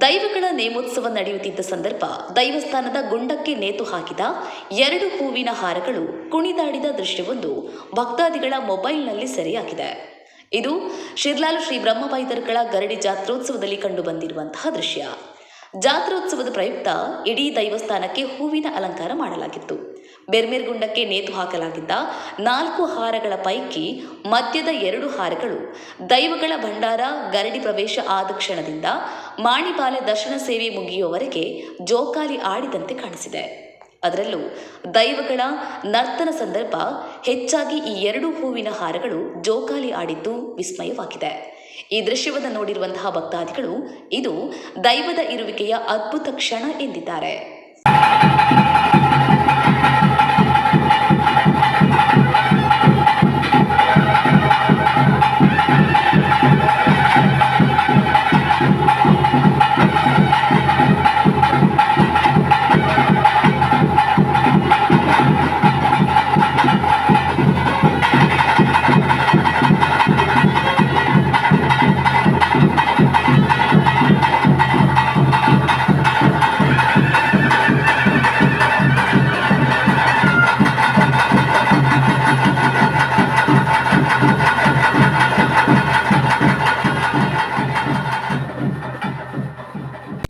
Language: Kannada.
ದೈವಗಳ ನೇಮೋತ್ಸವ ನಡೆಯುತ್ತಿದ್ದ ಸಂದರ್ಭ ದೈವಸ್ಥಾನದ ಗುಂಡಕ್ಕೆ ನೇತು ಹಾಕಿದ ಎರಡು ಹೂವಿನ ಹಾರಗಳು ಕುಣಿದಾಡಿದ ದೃಶ್ಯವೊಂದು ಭಕ್ತಾದಿಗಳ ಮೊಬೈಲ್ನಲ್ಲಿ ಸೆರೆಯಾಗಿದೆ. ಇದು ಶಿರ್ಲಾಲ್ ಶ್ರೀ ಬ್ರಹ್ಮಬೈದರ್ಗಳ ಗರಡಿ ಜಾತ್ರೋತ್ಸವದಲ್ಲಿ ಕಂಡುಬಂದಿರುವಂತಹ ದೃಶ್ಯ. ಜಾತ್ರೋತ್ಸವದ ಪ್ರಯುಕ್ತ ಇಡೀ ದೈವಸ್ಥಾನಕ್ಕೆ ಹೂವಿನ ಅಲಂಕಾರ ಮಾಡಲಾಗಿತ್ತು. ಬೆರ್ಮೆರ್ಗುಂಡಕ್ಕೆ ನೇತು ಹಾಕಲಾಗಿದ್ದ ನಾಲ್ಕು ಹಾರಗಳ ಪೈಕಿ ಮಧ್ಯದ ಎರಡು ಹಾರಗಳು ದೈವಗಳ ಭಂಡಾರ ಗರಡಿ ಪ್ರವೇಶ ಆದ ಕ್ಷಣದಿಂದ ಮಾಣಿಪಾಲೆ ದರ್ಶನ ಸೇವೆ ಮುಗಿಯುವವರೆಗೆ ಜೋಕಾಲಿ ಆಡಿದಂತೆ ಕಾಣಿಸಿದೆ. ಅದರಲ್ಲೂ ದೈವಗಳ ನರ್ತನ ಸಂದರ್ಭ ಹೆಚ್ಚಾಗಿ ಈ ಎರಡು ಹೂವಿನ ಹಾರಗಳು ಜೋಕಾಲಿ ಆಡಿದ್ದು ವಿಸ್ಮಯವಾಗಿದೆ. ಈ ದೃಶ್ಯವನ್ನು ನೋಡಿರುವಂತಹ ಭಕ್ತಾದಿಗಳು ಇದು ದೈವದ ಇರುವಿಕೆಯ ಅದ್ಭುತ ಕ್ಷಣ ಎಂದಿದ್ದಾರೆ.